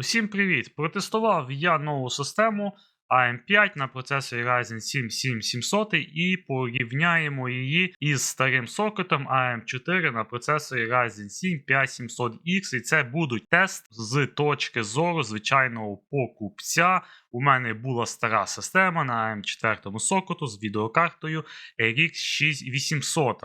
Усім привіт! Протестував я нову систему AM5 на процесорі Ryzen 7 7700 і порівняємо її із старим сокетом AM4 на процесорі Ryzen 7 5700X. І це будуть тест з точки зору звичайного покупця. У мене була стара система на AM4 сокету з відеокартою RX 6800.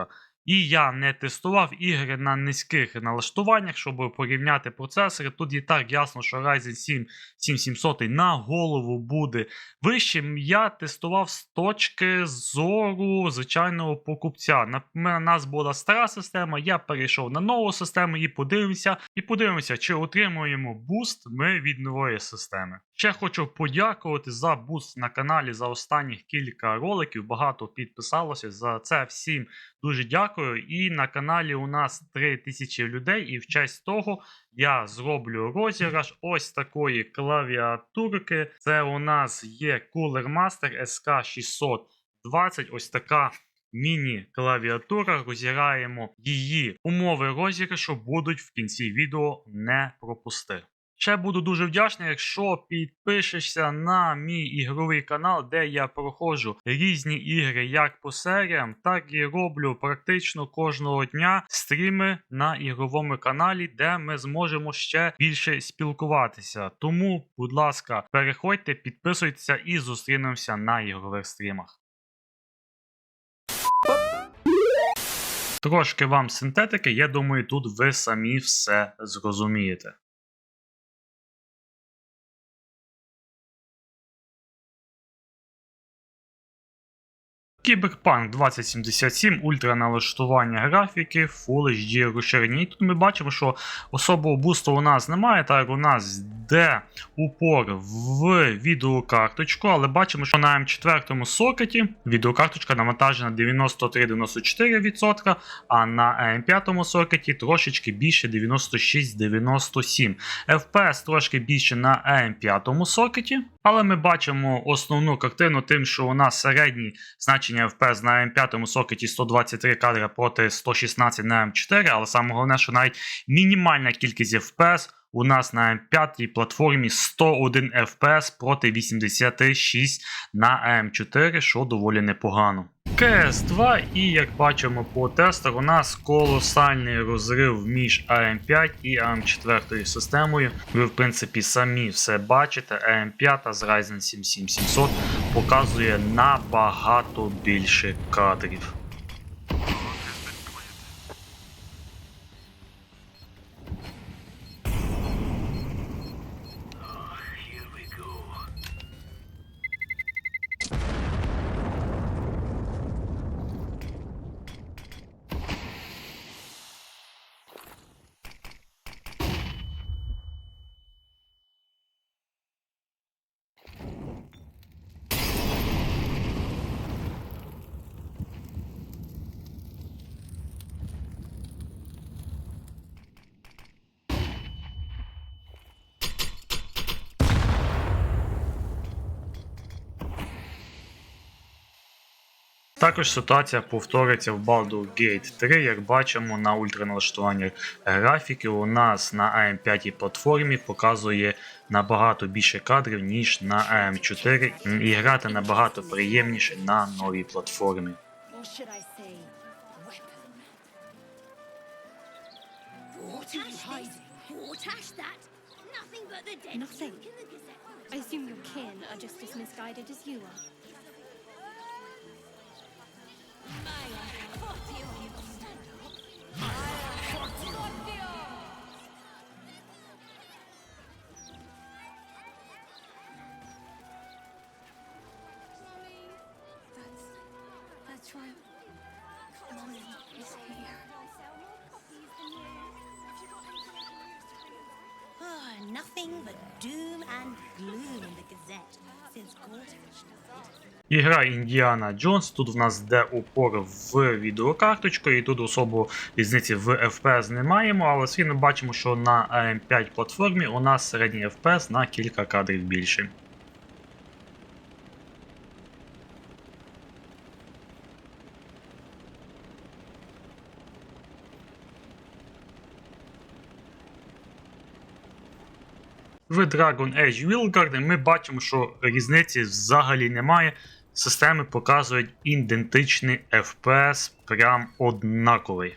І я не тестував ігри на низьких налаштуваннях, щоб порівняти процесори. Тут і так ясно, що Ryzen 7 7700 на голову буде вищим. Я тестував з точки зору звичайного покупця. На у нас була стара система, я перейшов на нову систему і подивимося, і подивимося, чи отримуємо буст ми від нової системи. Ще хочу подякувати за буст на каналі за останніх кілька роликів. Багато підписалося за це всім дуже дякую. І на каналі у нас 3000 людей, і в честь того я зроблю розіграш ось такої клавіатурки. Це у нас є Cooler Master SK620. Ось така. Міні-клавіатура, розіграємо її умови розіграшу будуть в кінці відео не пропусти. Ще буду дуже вдячний, якщо підпишешся на мій ігровий канал, де я проходжу різні ігри як по серіям, так і роблю практично кожного дня стріми на ігровому каналі, де ми зможемо ще більше спілкуватися. Тому, будь ласка, переходьте, підписуйтеся і зустрінемося на ігрових стрімах. Трошки вам синтетики, я думаю, тут ви самі все зрозумієте. Кіберпанк 2077, ультраналаштування графіки, Full HD розширення. І тут ми бачимо, що особого бусту у нас немає, так у нас йде упор в відеокарточку, але бачимо, що на М4 сокеті відеокарточка навантажена 93-94%, а на М5 сокеті трошечки більше 96-97. FPS трошки більше на М5 сокеті, але ми бачимо основну картину тим, що у нас середній значення FPS на М5 сокеті 123 кадри проти 116 на М4, але саме головне, що навіть мінімальна кількість FPS у нас на М5 платформі 101 FPS проти 86 на М4, що доволі непогано. КС2, і як бачимо по тестах, у нас колосальний розрив між AM5 і AM4 системою. Ви, в принципі, самі все бачите. AM5 з Ryzen 7 7700 показує набагато більше кадрів. Також ситуація повториться в Baldur's Gate 3, як бачимо на ультраналаштуванні графіки. У нас на AM5 платформі показує набагато більше кадрів, ніж на AM4, і грати набагато приємніше на новій платформі. Nothing. I assume your kin are just as misguided as you are. Ігра Індіана Джонс. Тут в нас де упор в відеокарточку, і тут особо різниці в FPS не маємо, але все бачимо, що на AM5 платформі у нас середній FPS на кілька кадрів більше. В Dragon Age Wildguard ми бачимо, що різниці взагалі немає. Системи показують ідентичний FPS, прям однаковий.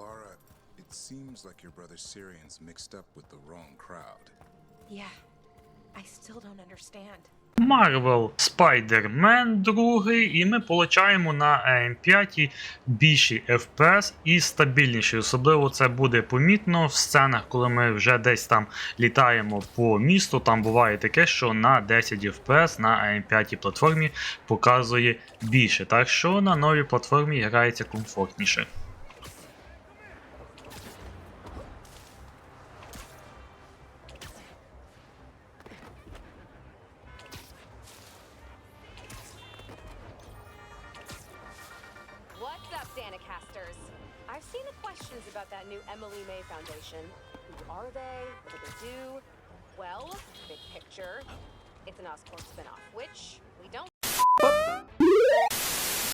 Balara, it seems like your brother Syrian's mixed up with the wrong crowd. Yeah, I still don't understand. Marvel Spider-Man 2, і ми получаємо на AM5 більший FPS і стабільніший. Особливо це буде помітно в сценах, коли ми вже десь там літаємо по місту. Там буває таке, що на 10 FPS на AM5 платформі показує більше. Так що на новій платформі грається комфортніше. Up, Danicasters? I've seen the questions about that new Emily May Foundation. Who are they? What do they do? Well, big picture, it's an Oscorp spinoff, which we don't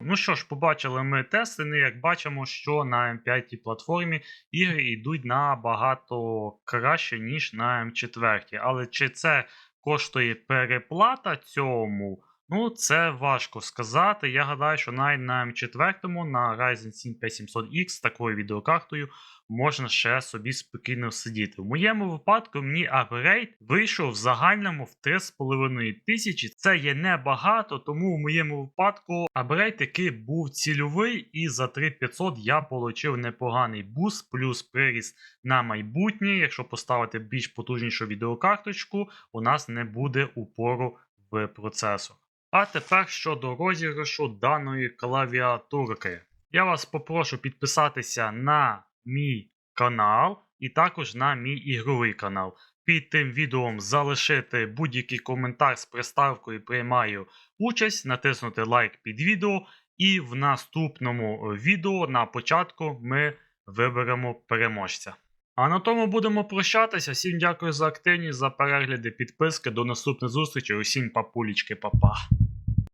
Ну що ж, побачили ми тести. Як бачимо, що на М5 платформі ігри йдуть набагато краще, ніж на М4. Але чи це коштує переплата цьому? Ну, це важко сказати. Я гадаю, що навіть на М4 на Ryzen 7 5700X з такою відеокартою можна ще собі спокійно сидіти. В моєму випадку мені апгрейд вийшов в загальному в 3,5 тисячі. Це є небагато, тому в моєму випадку апгрейд який був цільовий, і за 3500 я отримав непоганий буст, плюс приріст на майбутнє. Якщо поставити більш потужнішу відеокарточку, у нас не буде упору в процесор. А тепер щодо розіграшу даної клавіатурки. Я вас попрошу підписатися на мій канал і також на мій ігровий канал. Під тим відео залишити будь-який коментар з приставкою приймаю участь, натиснути лайк під відео, і в наступному відео на початку ми виберемо переможця. А на тому будемо прощатися. Всім дякую за активність, за перегляди, підписки. До наступних зустрічей. Усім папулічки, папа.